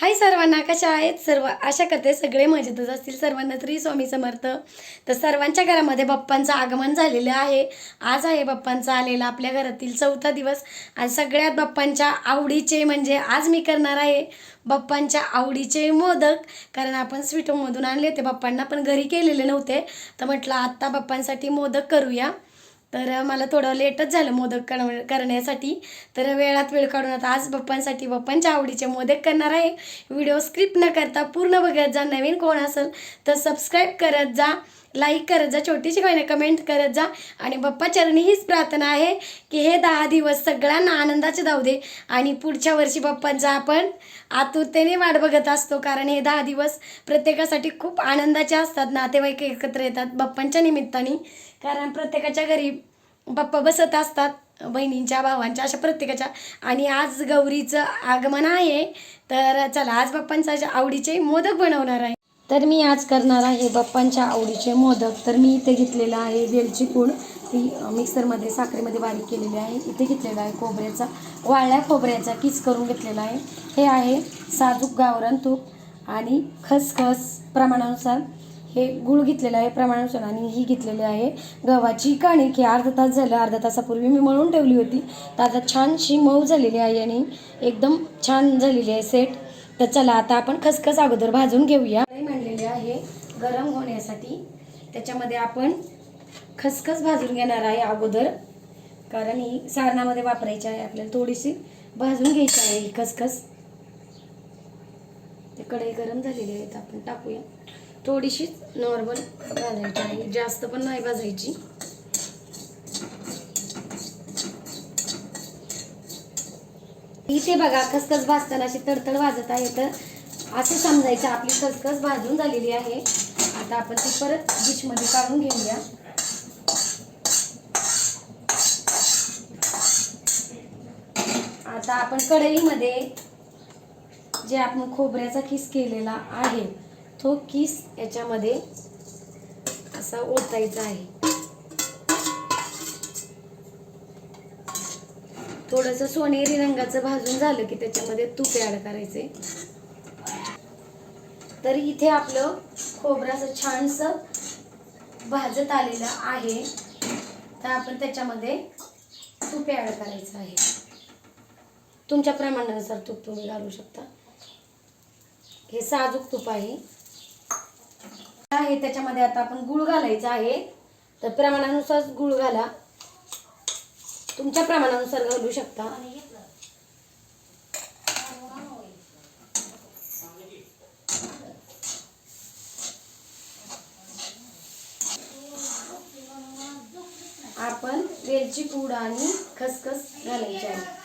हाय सर्वांना कशा आहेत? सर्व आशा करते सगळे मजेतच असतील. सर्वांना तरी स्वामी समर्थ. तर सर्वांच्या घरामध्ये बाप्पांचं आगमन झालेलं आहे. आज आहे बाप्पांचा आलेला आपल्या घरातील चौथा दिवस. आणि सगळ्यात बाप्पांच्या आवडीचे म्हणजे आज मी करणार आहे. बाप्पांच्या आवडीचे मोदक. कारण आपण स्वीटमधून आणले होते बाप्पांना पण घरी केलेले नव्हते. तर म्हटलं आत्ता बाप्पांसाठी मोदक करूया. तर मला थोडं लेटच झालं मोदक कर करण्यासाठी. तर वेळात वेळ काढून आता आज बप्पांसाठी बप्पांच्या आवडीचे मोदक करणार आहे. व्हिडिओ स्क्रिप्ट न करता पूर्ण बघत जा. नवीन कोण असेल तर सबस्क्राईब करत जा. लाईक करत जा. छोटीशी काही कमेंट करत जा. आणि बप्पा चरणी हीच प्रार्थना आहे की हे दहा दिवस सगळ्यांना आनंदाचे जाऊ दे. आणि पुढच्या वर्षी बप्पांचा आपण आतुरतेने वाट बघत असतो. कारण हे दहा दिवस प्रत्येकासाठी खूप आनंदाचे असतात. नातेवाईक एकत्र येतात बप्पांच्या निमित्ताने. कारण प्रत्येकाच्या घरी बाप्पा बसत असतात बहिणींच्या भावांच्या अशा प्रत्येकाच्या. आणि आज गौरीचं आगमन आहे तर चला आज बाप्पांच्या आवडीचे मोदक बनवणार आहे. तर मी आज करणार आहे बाप्पांच्या आवडीचे मोदक. तर मी इथे घेतलेलं आहे वेलची पूड. ती मिक्सरमध्ये साखरेमध्ये बारीक केलेली आहे. इथे घेतलेला आहे खोबऱ्याचा वाळल्या खोबऱ्याचा किस करून घेतलेला आहे. हे आहे साजूक गावरान तूप आणि खसखस प्रमाणानुसार हे गुळ घेतलेलं आहे प्रमाणानुसार आणि ही घेतलेली आहे गव्हाची काणी की अर्धा तास झालं अर्धा तासापूर्वी मी मळून ठेवली होती. तर आता छानशी मऊ झालेली आहे आणि एकदम छान झालेली आहे सेट तर चला आता आपण खसखस अगोदर भाजून घेऊया. कढई मांडलेली आहे गरम होण्यासाठी. त्याच्यामध्ये आपण खसखस भाजून घेणार आहे अगोदर. कारण ही सारणामध्ये वापरायची आहे आपल्याला थोडीशी भाजून घ्यायची आहे ही खसखस. ते कढई गरम झालेली आहे तर आपण टाकूया. थोडीशीच नॉर्मल भाजायची आहे. जास्त पण नाही भाजायची. इथे बघा खसखस भाजताना अशी तडतड वाजत आहे तर असं समजायचं आपली खसखस भाजून झालेली आहे. आता आपण ती परत डिशमध्ये काढून घेऊया. आता आपण कढईमध्ये जे आपण खोबऱ्याचा खिस केलेला आहे तो किस याच्यामध्ये असा ओतायचा आहे? थोडंसं सोनेरी रंगाचं भाजून झालं की त्याच्यामध्ये तूप ॲड करायचे. तर इथे आपलं खोबरं असं छानसं भाजत आलेलं आहे. तर आपण त्याच्यामध्ये तूप ॲड करायचं आहे. तुमच्या प्रमाणानुसार तूप तुम्ही घालू शकता. हे साजूक तूप आहे. आहे त्याच्यामध्ये आता आपण गुळ घालायचा आहे. तर प्रमाणानुसार गुळ घाला. तुमच्या प्रमाणानुसार घालू शकता. आपण वेलची पूड आणि खसखस घालायची आहे.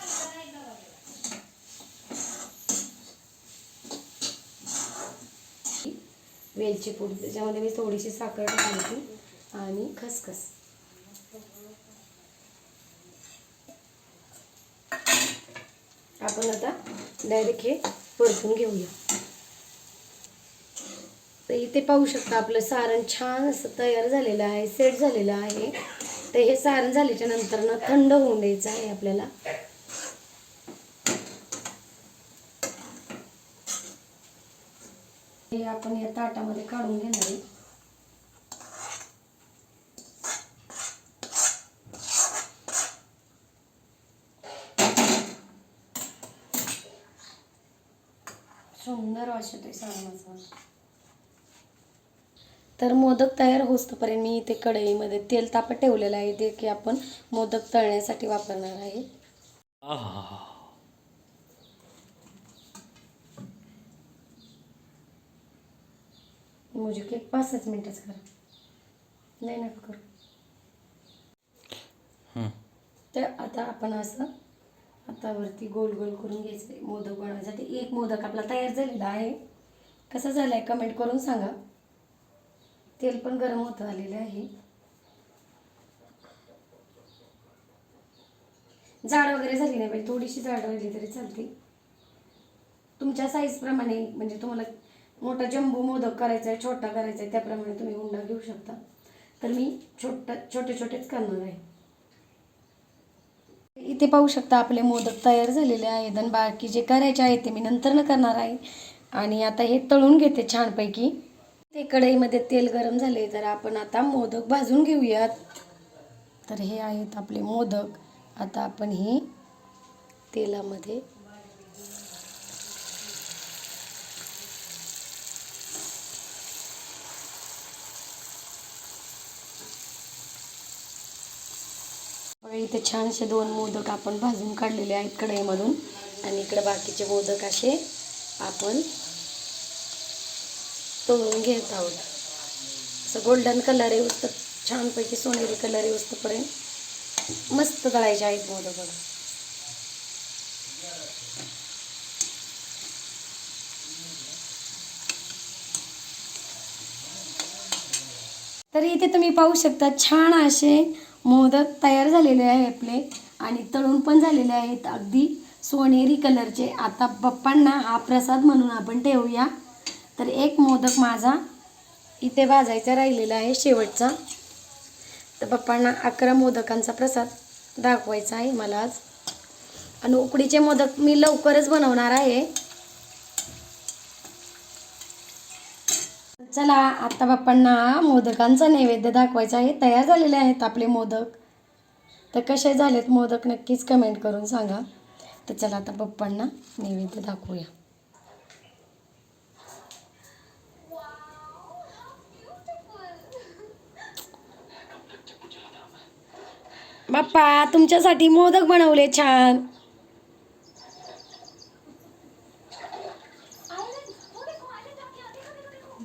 वेलची पूड त्याच्यामध्ये मी थोडीशी साखर टाकली आणि खसखस. आपण आता डायरेक्ट हे परतून घेऊया. तर इथे पाहू शकता आपलं सारण छान असं तयार झालेलं आहे सेट झालेलं आहे. तर हे सारण झाल्याच्यानंतर ना थंड होऊन द्यायचं आहे आपल्याला. हे आपण या ताटामध्ये काढून घेणार आहे. सुंदर वास आहे सारणाचा तर मोदक तयार होतपर्यंत मी इथे कढईमध्ये तेल तापत ठेवलेलं आहे ते की आपण मोदक तळण्यासाठी वापरणार आहे. मुझे केक पाच सात मिनिटाचं करा। नाही नका करू। तर आता आपण असं हातावरती गोल गोल करून घ्यायचं मोदक बनवण्यासाठी एक मोदक आपला तयार झालेला आहे. कसा झाला आहे कमेंट करून सांगा. तेल पण गरम होत आलेलं आहे. जाड वगैरे झाली नाही पाहिजे थोडीशी जाड राहिली तरी चालते. तुमच्या साईजप्रमाणे म्हणजे तुम्हाला मोठा जम्बो मोदक करायचा आहे छोटा करायचा आहे त्याप्रमाणे तुम्ही उंडा घेऊ शकता. तर मी छोटा छोटे छोटेच करणार आहे. इथे पाहू शकता आपले मोदक तयार झालेले आहेत आणि बाकी जे करायचे आहे ते मी नंतर न करणार आहे. आणि आता हे तळून घेते छानपैकी. ते कढईमध्ये तेल गरम झाले तर आपण आता मोदक भाजून घेऊयात. तर हे आहेत आपले मोदक. आता आपण हे तेलामध्ये बघा इथे छानसे दोन मोदक आपण भाजून काढलेले आहेत कढईमधून. आणि इकडे बाकीचे मोदक असे आपण तळून घेत आहोत. असं गोल्डन कलर येऊस तर छानपैकी सोनेरी कलर येऊस मस्त तळायचे आहेत मोदक बघा. तर इथे तुम्ही पाहू शकता छान असे मोदक तयार झालेले आहे आपले आणि तळून पण झालेले आहेत. अगदी सोनेरी कलरचे. आता पप्पांना हा प्रसाद म्हणून आपण ठेवूया. तर एक मोदक माझा इथे भाजायचा राहिलेला आहे शेवटचा. तर पप्पांना अकरा मोदकांचा प्रसाद दाखवायचा आहे मला आज. आणि उकडीचे मोदक मी लवकरच बनवणार आहे. चला आत्ता बाप्पांना मोदकांचा नैवेद्य दाखवायचा आहे. तयार झालेले आहेत आपले मोदक. तर कसे झालेत मोदक नक्कीच कमेंट करून सांगा. तर चला आता बाप्पांना नैवेद्य दाखवूया. बाप्पा तुमच्यासाठी मोदक बनवले छान.